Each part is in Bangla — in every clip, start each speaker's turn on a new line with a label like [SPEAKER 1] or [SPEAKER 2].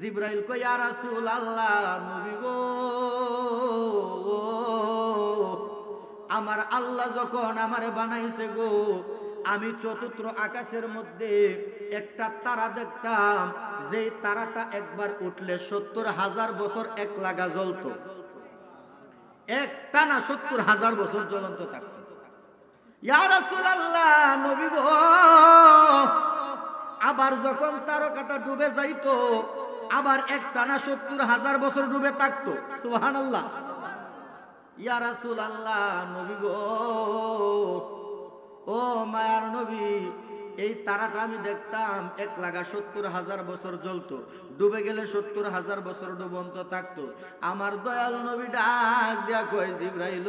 [SPEAKER 1] জিব্রাইল কই ইয়া রাসূল আল্লাহ নবী গো, আমার আল্লাহ যখন আমারে বানাইছে গো, আমি চতুর্থ আকাশের মধ্যে একটা তারা দেখতাম যে তারাটা একবার উঠলে সত্তর হাজার বছর এক লাগা জ্বলতো। একটা না সত্তর হাজার বছর জ্বলন্ত থাকতো আবার যখন তারকাটা ডুবে যাইতো আবার এক টানা সত্তর হাজার বছর ডুবে থাকতো। সুবহানাল্লাহ। ইয়ারাসুল আল্লাহ নবী গো। ও মায়ার নবী এই তারাটা আমি দেখতাম, এক লাগা সত্তর হাজার বছর জ্বলতো, ডুবে গেলে সত্তর হাজার বছর ডুবন্ত থাকতো। আমার দয়াল নবী ডাক দিয়া কয়, জিব্রাইল,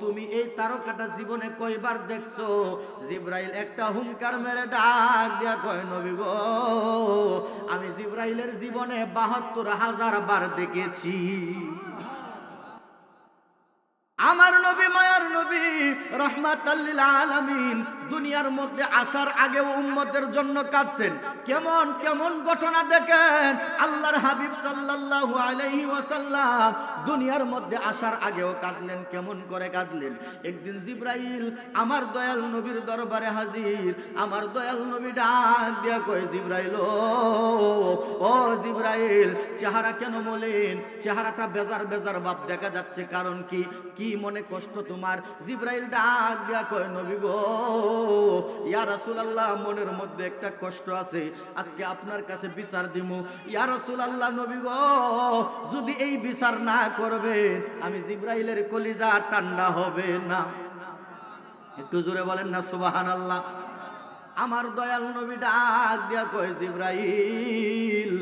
[SPEAKER 1] তুমি এই তারকাটা জীবনে কয়বার দেখছ? জিব্রাইল একটা হুঙ্কার মেরে ডাক দিয়া কয়, নবী গো, আমি জিব্রাইলের জীবনে বাহাত্তর হাজার বার দেখেছি। আমার নবী মায়ার নবী রহমাতাল্লিল আলামিন দুনিয়ার মধ্যে আসার আগে উম্মতের জন্য কাঁদছেন। কেমন কেমন ঘটনা দেখেন? আল্লাহর হাবিব সাল্লাল্লাহু আলাইহি ওয়াসাল্লাম দুনিয়ার মধ্যে আসার আগেও কাঁদলেন কেমন করে কাঁদলেন? একদিন জিব্রাইল আমার দয়াল নবীর দরবারে হাজির আমার দয়াল নবী ডাক দিয়া কয় জিব্রাইল ও, জিব্রাইল চেহারা কেন বলেন চেহারাটা বেজার বেজার ভাব দেখা যাচ্ছে কারণ কি? কি মনে কষ্ট তোমার। জিব্রাইল ডাক দিয়া কয়, নবী গো, ইয়া রাসূলুল্লাহ, মনের মধ্যে একটা কষ্ট আছে। আজকে আপনার কাছে বিচার দিমু। ইয়া রাসূলুল্লাহ, নবী গো, যদি এই বিচার না করবেন, আমি জিব্রাইলের কলিজা ঠান্ডা হবে না। একটু জোরে বলেন না, সুবহানাল্লাহ। আমার দয়াল নবী ডাক দিয়া কয়, জিব্রাইল,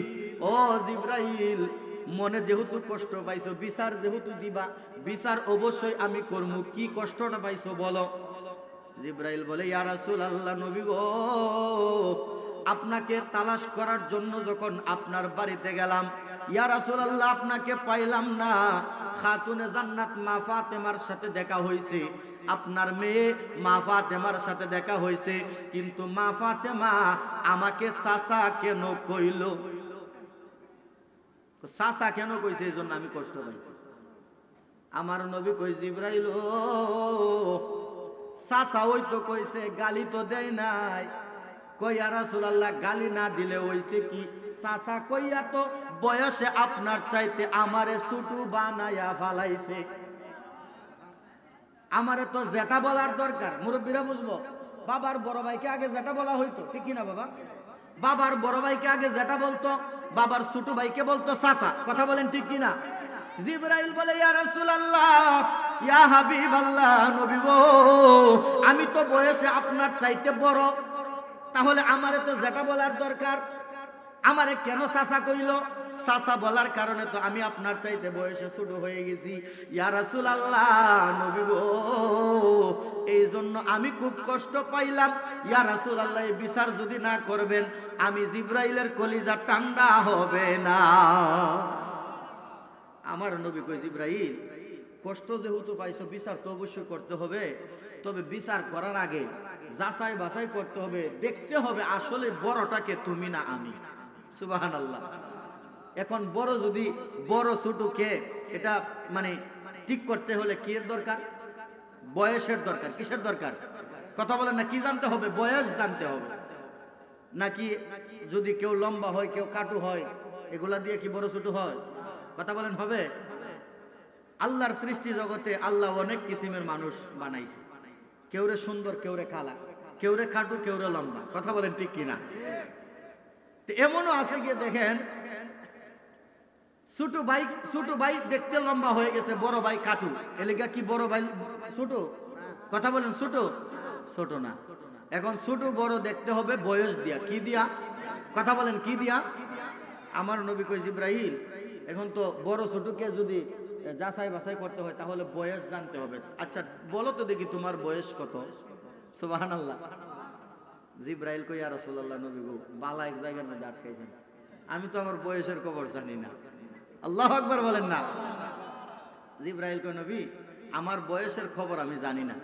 [SPEAKER 1] ও জিব্রাইল মনে যেহেতু কষ্ট পাইছো, বিচার যেহেতু দিবা, বিচার অবশ্যই আমি করব কি কষ্টটা পাইছো বলো? জিব্রাইল বলে, ইয়া রাসূলুল্লাহ, নবী গো, আপনাকে তালাশ করার জন্য যখন আপনার বাড়িতে গেলাম, ইয়া রাসূলুল্লাহ, আপনাকে পাইলাম না। খাতুনে জান্নাত মা ফাতেমার সাথে দেখা হয়েছে আপনার মেয়ে মা ফাতেমার সাথে দেখা হয়েছে কিন্তু মা ফাতেমা আমাকে সাসা কেন কইল? সাসা কেন কইছে এই জন্য আমি কষ্ট পাইছি? আমার নবী কই, জিব্রাইল সাসা ওই তো কইছে, গালি তো দেয় নাই। কইয়া রাসূলুল্লাহ, গালি না দিলে হইছে কি? সাসা কইয়া তো বয়সে আপনার চাইতে আমারে ছুটু বানায়া ফালাইছে। আমারে তো জেটা বলার দরকার, মুরব্বীরা বুঝব। বাবার বড় ভাইকে আগে জেটা বলা হইতো, ঠিক কি না বাবা? বাবার বড় ভাইকে আগে যেটা বলতো। বাবার ছোট ভাইকে বলতো সাসা কথা বলেন ঠিক কিনা? জিব্রাইল বলে, ইয়া রাসূলুল্লাহ, ইয়া হাবিবাল্লাহ, নবী গো, আমি তো বয়সে আপনার চাইতে বড়। তাহলে আমারে তো যেটা বলার দরকার, আমারে কেন সাসা কইল? সাসা বলার কারণে তো আমি আপনার চাইতে বয়সে ছোট হয়ে গেছি। ইয়া রাসূলুল্লাহ, নবী এই জন্য আমি খুব কষ্ট পাইলাম। ইয়া রাসূলুল্লাহ, এই বিচার যদি না করবেন, আমি জিব্রাইলের কলিজা ঠান্ডা হবে না। আমার নবী কই জিব্রাইল, কষ্ট যেহেতু পাইছো, বিচার তো অবশ্যই করতে হবে। তবে বিচার করার আগে যাচাই বাছাই করতে হবে, দেখতে হবে আসলে বড়টাকে তুমি না আমি। সুবাহান আল্লাহ এখন বড় যদি বড় ছোট কে, এটা মানে ঠিক করতে হলে কি এর দরকার? বয়সের দরকার, কিসের দরকার? কথা বলেন না, কি জানতে হবে? বয়স জানতে হবে। নাকি যদি কেউ লম্বা হয়, কেউ কাটু হয়, এগুলা দিয়ে কি বড় ছোট হয়? কথা বলেন, হবে? আল্লাহর সৃষ্টি জগতে আল্লাহ অনেক কিসিমের মানুষ বানাইছে। কেউরে সুন্দর, কেউরে কালা, কেউরে কাটু, কেউরে লম্বা। কথা বলেন ঠিক কিনা? এমনও আছে গিয়ে দেখেন ছোট ভাই ছোট ভাই দেখতে লম্বা হয়ে গেছে, বড় ভাই কাটু। এলাকা কি বড় ভাই, ছোট? কথা বলেন, ছোট? ছোট না। এখন ছোট বড় দেখতে হবে বয়স দিয়া। কি দিয়া? কথা বলেন, কি দিয়া? আমার নবী কই জিব্রাহিল এখন তো বড় ছোটকে যদি যাচাই বাছাই করতে হয়, তাহলে বয়স জানতে হবে। আচ্ছা বলো তো দেখি তোমার বয়স কত? সুবাহান আল্লাহ জিব্রাইল কই আর রাসূলুল্লাহ, নবী গো, বালা এক জায়গার মধ্যে আটকাইছেন। আমি তো আমার বয়সের খবর জানি না। আল্লাহ আকবার বলেন না। জিব্রাইল কই নবী আমার বয়সের খবর আমি জানি না।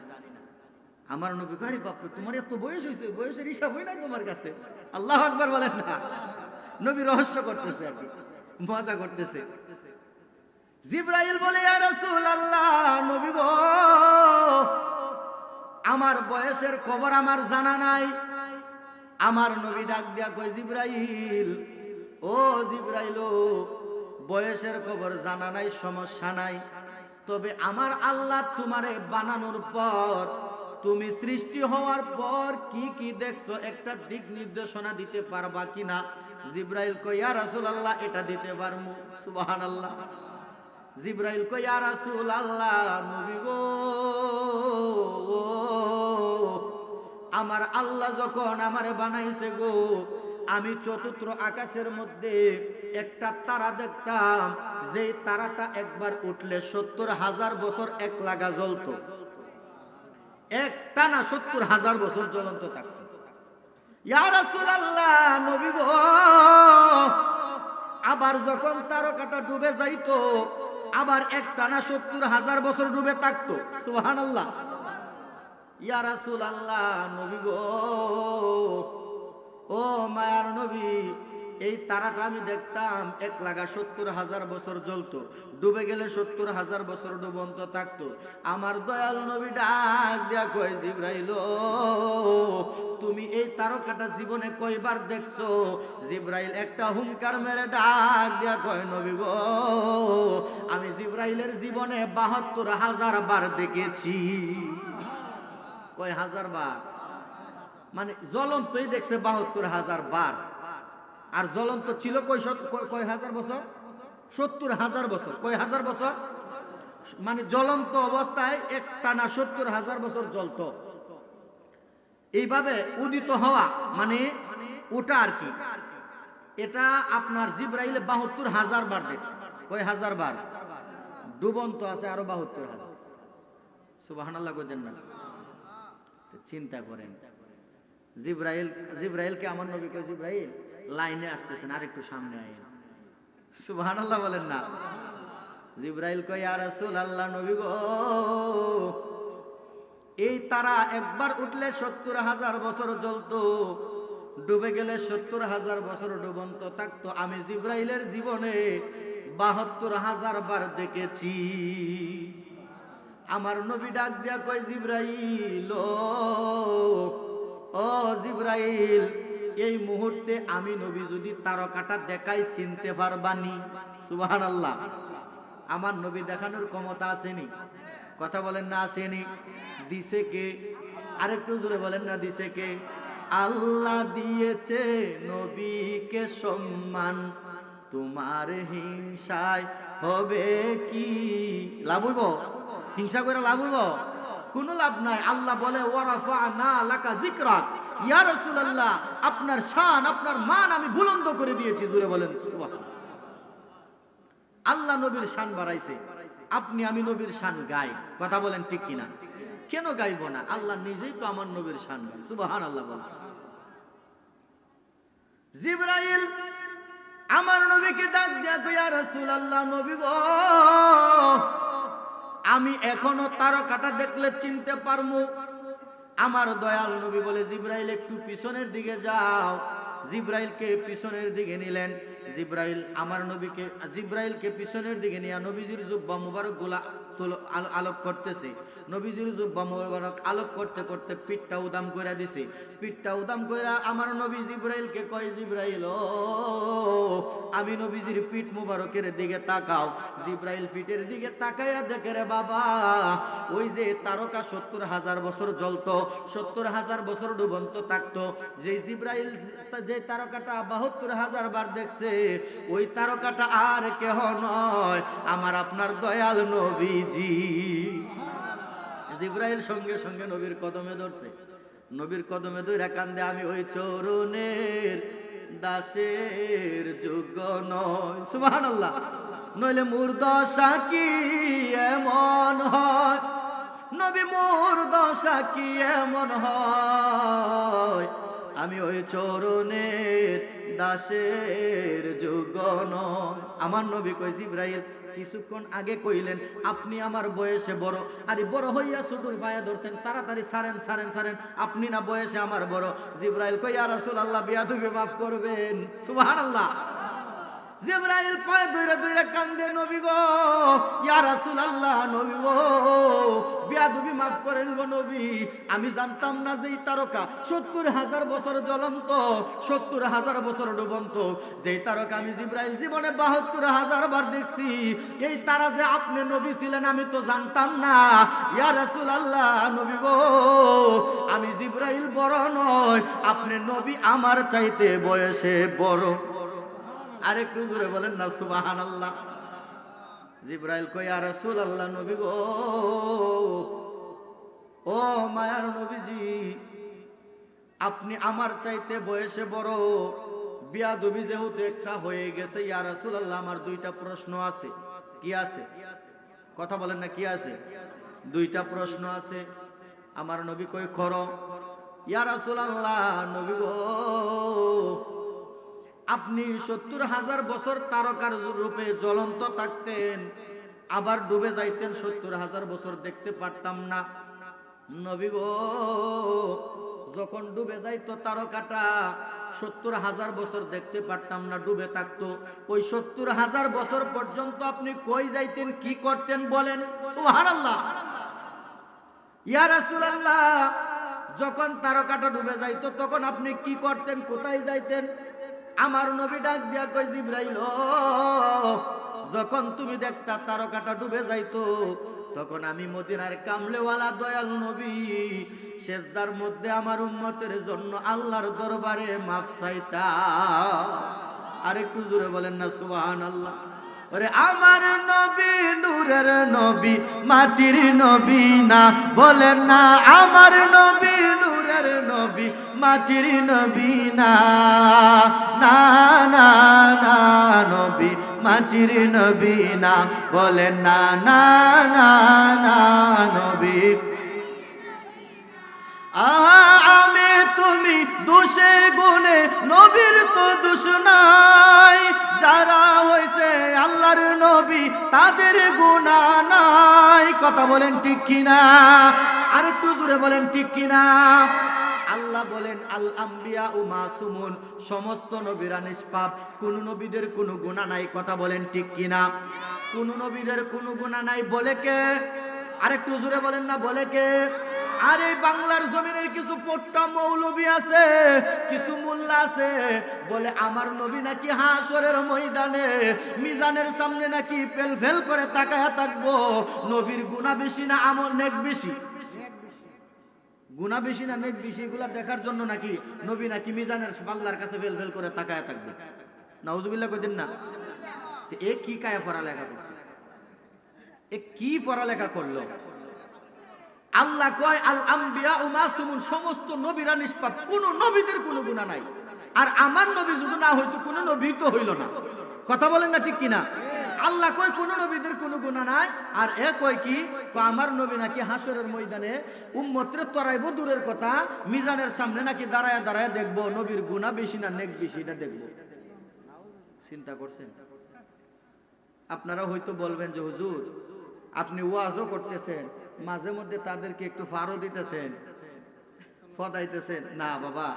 [SPEAKER 1] আমার নবী আরে বাপরে তোমার এত বয়স হয়েছে বয়সের হিসাব হয় না তোমার কাছে? আল্লাহ আকবার বলেন না। নবী রহস্য করতেছে আর কি মজা করতেছে। জিব্রাইল বলে নবী গো আমার বয়সের খবর আমার জানা নাই। আমার নবী ডাক দিয়া কই জিব্রাইল ও জিব্রাইল ও, বয়সের খবর জানা নাই, সমস্যা নাই। তবে আমার আল্লাহ তোমারে বানানোর পর, তুমি সৃষ্টি হওয়ার পর কি কি দেখছ, একটা দিক নির্দেশনা দিতে পারবা কিনা? জিব্রাইল কই ইয়া রাসূলুল্লাহ, এটা দিতে পারমু। সুবহানাল্লাহ। জিব্রাইল কই ইয়া রাসূলুল্লাহ, নবী গো, আমার আল্লাহ যখন আমারে বানাইছে গো, আমি চতুর্থ আকাশের মধ্যে একটা তারা দেখতাম যে তারাটা একবার উঠলে সত্তর হাজার বছর এক লাগা জ্বলত। একটা না সত্তর হাজার বছর জ্বলন্ত থাকত আবার যখন তারকাটা ডুবে যাইতো, আবার এক টানা সত্তর হাজার বছর ডুবে থাকতো। সুবহানাল্লাহ। ইয়া রাসূলুল্লাহ, নবী গো, ও মায়ার নবী এই তারাটা আমি দেখতাম, এক লাগা সত্তর হাজার বছর জ্বলতো, ডুবে গেলে সত্তর হাজার বছর ডুবন্ত থাকতো। আমার দয়াল নবী ডাক দিয়া কয়, জিব্রাইল, তুমি এই তারকাটা জীবনে কয়বার দেখছ? জিব্রাইল একটা হুঙ্কার মেরে ডাক দিয়া কয়, নবী গো, আমি জিব্রাইলের জীবনে বাহাত্তর হাজার বার দেখেছি। কয় হাজার বার? মানে জ্বলন্তই দেখছে বাহাত্তর হাজার বার। আর জ্বলন্ত ছিল কয় কয়- হাজার বছর? সত্তর হাজার বছর। কয় হাজার বছর? মানে জ্বলন্ত অবস্থায় একটা না সত্তর হাজার বছর জ্বলত। এইভাবে উদিত হওয়া মানে ওটা আর কি? এটা আপনার জিব্রাইলে বাহাত্তর হাজার বার দেখছে। কয় হাজার বার? ডুবন্ত আছে আরও বাহাত্তর হাজার। না। চিন্তা করেন। জিব্রাইল জিব্রাইলকে আমার নবী কয় জিব্রাইল লাইনে আসতেছেন আর একটু সামনে আইন। সুবহানাল্লাহ বলেন না। জিব্রাইল কয়, ইয়া রাসূলুল্লাহ, নবী গো, এই তারা একবার উঠলে সত্তর হাজার বছর জ্বলতো, ডুবে গেলে সত্তর হাজার বছর ডুবন্ত থাকতো। আমি জিব্রাইলের জীবনে বাহাত্তর হাজার বার দেখেছি। আমার নবী ডাক দিয়া কয়, জিব্রাইল ও জিব্রাইল এই মুহূর্তে আমি নবী যদি তারকাটা দেখাই চিনতে পারবানি? সুবহানাল্লাহ। আমার নবী দেখানোর ক্ষমতা আসেনি। কথা বলেন না, আসেনি। দিছে কে? আরেকটু জোরে বলেন না, দিছে কে? আল্লাহ দিয়েছে নবীকে সম্মান। তোমার হিংসায় হবে কি? লাভ হইব? হিংসা করে লাভ হইব? কোনো লাভ নাই। আল্লাহ বলে ওয়ারাফা না আপনার শান, আপনার মান আমি বুলন্দ করে দিয়েছি জুড়ে বলেন আল্লাহ নবীর শান বাড়াইছে। আপনি, আমি নবীর শান গাই। কথা বলেন ঠিক কিনা? কেন গাইব না? আল্লাহ নিজেই তো আমার নবীর শান গাই। সুবহান আল্লাহ বলেন। জিব্রাইল, আমার নবীকে ডাক দিয়া তো ইয়া রাসূলুল্লাহ, নবী গো আমি এখনও তারকাটা দেখলে চিনতে পারমু। আমার দয়াল নবী বলে, জিব্রাইল, একটু পিছনের দিকে যাও। জিব্রাইলকে পিছনের দিকে নিলেন। জিব্রাইল আমার নবীকে, জিব্রাইলকে পিছনের দিকে নিয়ে নবীজির জুব্বা মুবারক গোলা আলোক করতেছে। নবীজির জুব্বা মুবারক আলোক করতে করতে পিঠটা উদাম করে দিছে। পিঠটা উদাম করে আমার নবী জিব্রাইলকে কয়, জিব্রাইল আমি নবীজির পিঠ মুবারকের দিকে তাকাও। জিব্রাইল পিঠের দিকে তাকাইয়া দেখে রে বাবা, ওই যে তারকা সত্তর হাজার বছর জ্বলতো, সত্তর হাজার বছর ডুবন্ত থাকতো। যে জিব্রাইল, যে তারকাটা বাহাত্তর হাজার বার দেখছে, ওই তারকাটা আর কেহ নয়। আমার আপনার দয়াল নবীজি। জিব্রাইল সঙ্গে সঙ্গে নবীর কদমে ধরছে। নবীর কদমে ধরে কান্দে, আমি ওই চরণের দাসের যোগ্য নয় সুবহানাল্লাহ। নইলে মোর দশা কি এমন হয়? নবী, মোর দশা কি এমন হয়? আমি ওই চরণের দাসের যুগ নয় আমার নবী কই জিব্রাইল কিছুক্ষণ আগে কইলেন, আপনি আমার বয়সে বড়। আরে বড় হইয়া সুদূর পায়ে ধরছেন, তাড়াতাড়ি সারেন সারেন সারেন আপনি না বয়সে আমার বড়। জিব্রাইল কই রাসুল আল্লাহ বিয়া তুমি মাফ করবেন। আল্লাহ জিব্রাইল পায়ে ধরে ধরে কান্দে, নবী গো আমি জানতাম না যে তারকা সত্তর হাজার বছর জ্বলন্ত, সত্তর হাজার বছর ডুবন্ত। যেই তারকা আমি জিব্রাইল জীবনে বাহাত্তর হাজার বার দেখছি, এই তারা যে আপনি নবী ছিলেন, আমি তো জানতাম না। ইয়া রাসূলুল্লাহ, নবী গো আমি জিব্রাইল বড় নয় আপনি নবী আমার চাইতে বয়সে বড়। আর একটু জোরে বলেন না সুবাহান আল্লাহ জিব্রাইল কই আর রাসূল আল্লাহ নবী গো। ও মায়ার নবীজি, আপনি আমার চাইতে বয়সে বড়। বিয়া দবি যেহেতু একটা হয়ে গেছে, ইয়া রাসূল আল্লাহ আমার দুইটা প্রশ্ন আছে। কি আছে? কথা বলেন না, কি আছে? দুইটা প্রশ্ন আছে। আমার নবী কই করো ইয়া রাসূল আল্লাহ নবী গো। আপনি সত্তর হাজার বছর তারকার রূপে জ্বলন্ত থাকতেন, আবার ডুবে যাইতেন সত্তর হাজার বছর দেখতে পারতাম না। নবী গো, যখন ডুবে যাইতো তারকাটা, সত্তর হাজার বছর দেখতে পারতাম না, ডুবে থাকতো। ওই সত্তর হাজার বছর পর্যন্ত আপনি কই যাইতেন, কি করতেন বলেন? রাসূলুল্লাহ, যখন তারকাটা ডুবে যাইতো, তখন আপনি কি করতেন? কোথায় যাইতেন? আমার নবী ডাক দিয়া কই জিব্রাইল, যখন তুমি দেখতা তারকাটা ডুবে যাইতো, তখন আমি মদিনার কামলেওয়ালা দয়াল নবী শেষদার মধ্যে আমার উম্মতের জন্য আল্লাহর দরবারে মাফ চাইতা আর একটু জোরে বলেন না, সুবহানাল্লাহ। ওরে, আমার নবী নূরের নবী, মাটির নবী না। বলেন না, আমার নবী নূরের নবী, মাটির নবী না। না না নবী, মাটির নবী না। বলেন না না না না, নবী। আমি তুমি দোষে গুণে, নবীর তো দোষ নাই। যারা হয়েছে আল্লাহর তাদের গুণা নাই। কথা বলেন ঠিক কিনা? আর একটু দূরে বলেন ঠিক কিনা? আল্লাহ বলেন, আল আম্বিয়া ও মাসুমুন, সমস্ত নবীরা নিষ্পাপ। কোন নবীদের কোনো গুণা নাই। কথা বলেন ঠিক কিনা? কোন নবীদের কোনো গুণা নাই। বলে কে? আরেকটু জোরে বলেন না, বলে কে? আর এই বাংলার জমিনে কিছু পোট্টা মৌলবী আছে, কিছু মোল্লা আছে, বলে আমার নবী নাকি হাসরের ময়দানে মিজানের সামনে নাকি পেল ফেল করে তাকায়া থাকব? নবীর গুণা বেশি না আমল নেক বেশি? গুণা বেশি না নেক বেশি? এগুলা দেখার জন্য নাকি নবী নাকি মিজানের পাল্লার কাছে ফেল ফেল করে তাকায়া থাকবে? নাউজুবিল্লাহ কইতেন না। এ কি কায়া পড়ালেখা করছে? এ কি পড়ালেখা করল? আল্লাহ কয়, আল আম্বিয়া ও মাসুমুন, সমস্ত নবীরা নিষ্পাপ। কোন নবীদের কোনো গুণা নাই। আর আমার নবী যদি না হইতো, কোনো নবী তো হইল না। কথা বলেন না ঠিক কিনা? আল্লাহ কয়, কোন নবীদের কোনো গুণা নাই। আর এ কয় কি? আমার নবী নাকি হাসরের ময়দানে উম্মতরে তরাইব দূরের কথা, মিজানের সামনে নাকি দাঁড়ায় দাঁড়ায় দেখব, নবীর গুণা বেশি না, নেক বেশি এটা দেখব। চিন্তা করছেন? আপনারা হয়তো বলবেন যে, হুজুর, আপনি ওয়াজও করতেছেন। মাঝে মধ্যে তাদেরকে একটু ফারও দিতেছেন। ফদাইতেছেন। না, বাবা,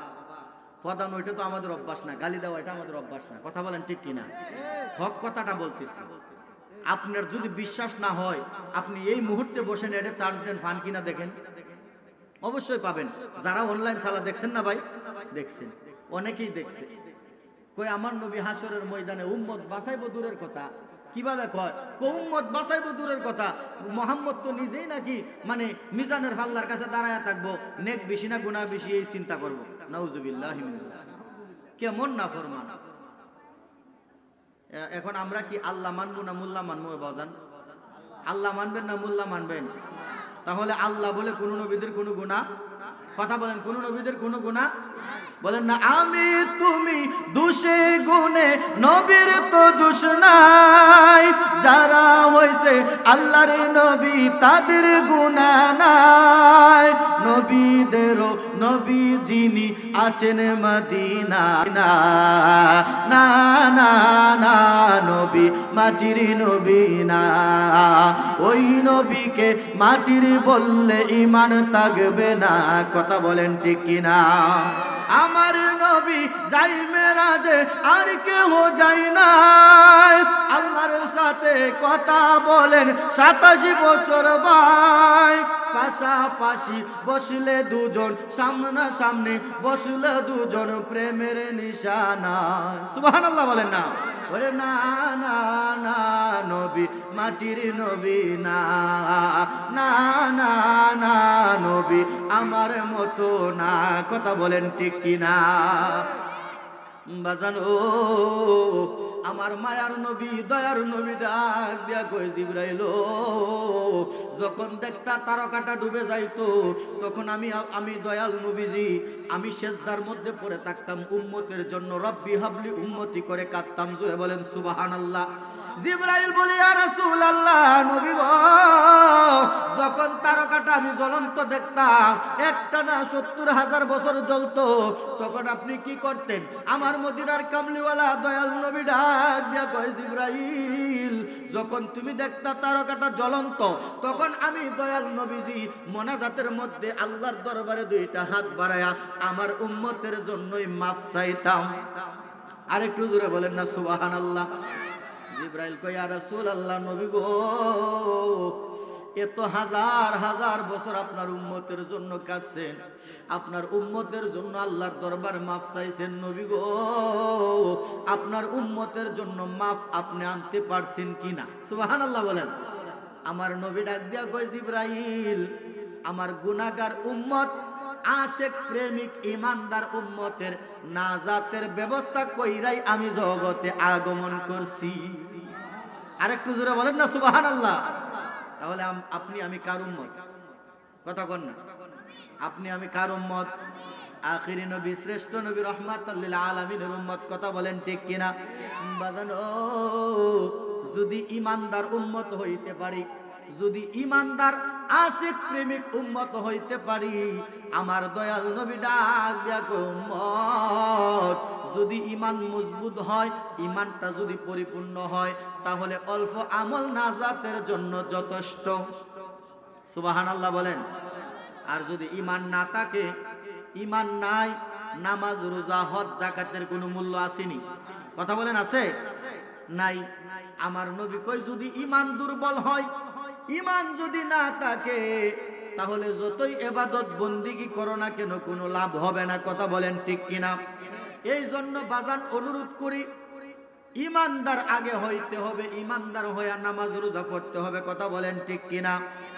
[SPEAKER 1] ফদান ওইটা তো আমাদের অভ্যাস না, গালি দেওয়া এটা আমাদের অভ্যাস না। কথা বলেন ঠিক কিনা? হক কথাটা বলতেছি। আপনার যদি বিশ্বাস না হয়, আপনি এই মুহূর্তে বসেন এটা চার্জ দেন, ফান কিনা দেখেন। অবশ্যই পাবেন। যারা অনলাইন চালা দেখছেন না ভাই? দেখছেন। অনেকেই দেখছে। কই, আমার নবী হাসরের ময়দানে উম্মত বাঁচাইবো দূরের কথা। কীভাবে কয়? কৌম্মত বাঁচাইবো দূরের কথা। মোহাম্মদ তো নিজেই নাকি মানে মিজানের ফাল্লার কাছে দাঁড়ায় থাকব, নেক বেশি না গুণা বেশি এই চিন্তা করব। নাউজুবিল্লাহ কেমন না ফরমান। এখন আমরা কি আল্লাহ মানবো না মোল্লা মানবো বাজান? আল্লাহ মানবেন না মোল্লা মানবেন? তাহলে আল্লাহ বলে কোন নবীদের কোনো গুণা কথা বলেন, কোন নবীদের কোনো গুণা বলেন না, আমি তুমি দোষে গুণে, নবীর তো দোষ যারা হয়েছে আল্লাহর নবী তাদের গুণা নাই। নবীদেরও নবী যিনি আছেন মদিনা না না না নবী মাটির নবী না। ওই নবীকে মাটির বললে ইমান থাকবে না। কথা বলেন ঠিক কিনা? আমার নবী যাই মেরাজে, আর কেউ যাই নাই। আল্লাহর সাথে কথা বলেন সাতাশি বছর ভাই। পাশাপাশি বসলে দুজন সামনা সামনে বসলে দুজন প্রেমের নিশানা সুবাহ বলেন না। ওরে না না না, নবী, মাটির নবী না। না না না, নবী, আমার মতো না। কথা বলেন ঠিক কিনা? বাজানো আমার মায়ার নবী, দয়ার নবী ডাক দিয়া কই জিব্রাইল, যখন দেখতা তারকাটা ডুবে যাইতো, তখন আমি আমি দয়াল নবীজি, আমি শেষদার মধ্যে পড়ে থাকতাম, উম্মতের জন্য রব্বি হাবলি উম্মতি করে কাঁদতাম, জোরে বলেন সুবহানাল্লাহ। জিব্রাইল বলি, ইয়া রাসূলুল্লাহ, নবী গো, যখন তারকাটা আমি জ্বলন্ত দেখতাম, একটা না সত্তর হাজার বছর জ্বলতো, তখন আপনি কি করতেন? আমার মদিনার কামলিওয়ালা দয়াল নবী ডাক দিয়া কয়, জিব্রাইল, যখন তুমি দেখতা তারকাটা জ্বলন্ত, তখন আমি দয়াল নবীজি মোনাজাতের মধ্যে আল্লাহর দরবারে দুইটা হাত বাড়ায়া আমার উম্মতের জন্যই মাফ চাইতাম। আরেকটু জোরে বলেন না, সুবহানাল্লাহ। জিব্রাইল কয়, ইয়া রাসূলুল্লাহ, নবী গো, এত হাজার হাজার বছর আপনার উম্মতের জন্য কাঁদছেন। আপনার উম্মতের জন্য আল্লাহর দরবার মাফ চাইছেন, নবী গো, আপনার উম্মতের জন্য মাফ আপনি আনতে পারছেন কিনা? সুবহানাল্লাহ বলেন। আমার নবী ডাক দিয়া কয়, জিব্রাইল, আমার গুনাহগার উম্মত আশেক প্রেমিক ইমানদার উম্মতের নাজাতের ব্যবস্থা কইরাই আমি জগতে আগমন করছি। আরেকটু জোরে বলেন না, সুবহানাল্লাহ। তাহলে আপনি আমি কার উম্মত? কথা কন না। আপনি আমি কার উম্মত? আখিরি নবী, শ্রেষ্ঠ নবী রহমাতাল্লিল আলামিনের উম্মত। কথা বলেন ঠিক কিনা? বাজানো, যদি ইমানদার উম্মত হইতে পারি, যদি ইমানদার আশিক প্রেমিক উম্মত হইতে পারি। আমার দয়াল নবী ডাক কয়, উম্মত যদি ইমান মজবুত হয় ইমানটা যদি পরিপূর্ণ হয় তাহলে অল্প আমল নাজাতের জন্য যথেষ্ট। সুবাহান আল্লাহ বলেন। আর যদি ইমান না থাকে ইমান নাই নামাজ রোজা হজ জাকাতের কোনো মূল্য আসেনি। কথা বলেন আছে? নাই। আমার নবী কই যদি ইমান দুর্বল হয় ইমান যদি না থাকে, তাহলে যতই এবাদত বন্দিগি করো না কেন, কোনো লাভ হবে না, কথা বলেন ঠিক কিনা? এই জন্য বাজান অনুরোধ করি, ইমানদার আগে হইতে হবে, ইমানদার হইয়া নামাজ রোজা পড়তে হবে, কথা বলেন ঠিক কিনা?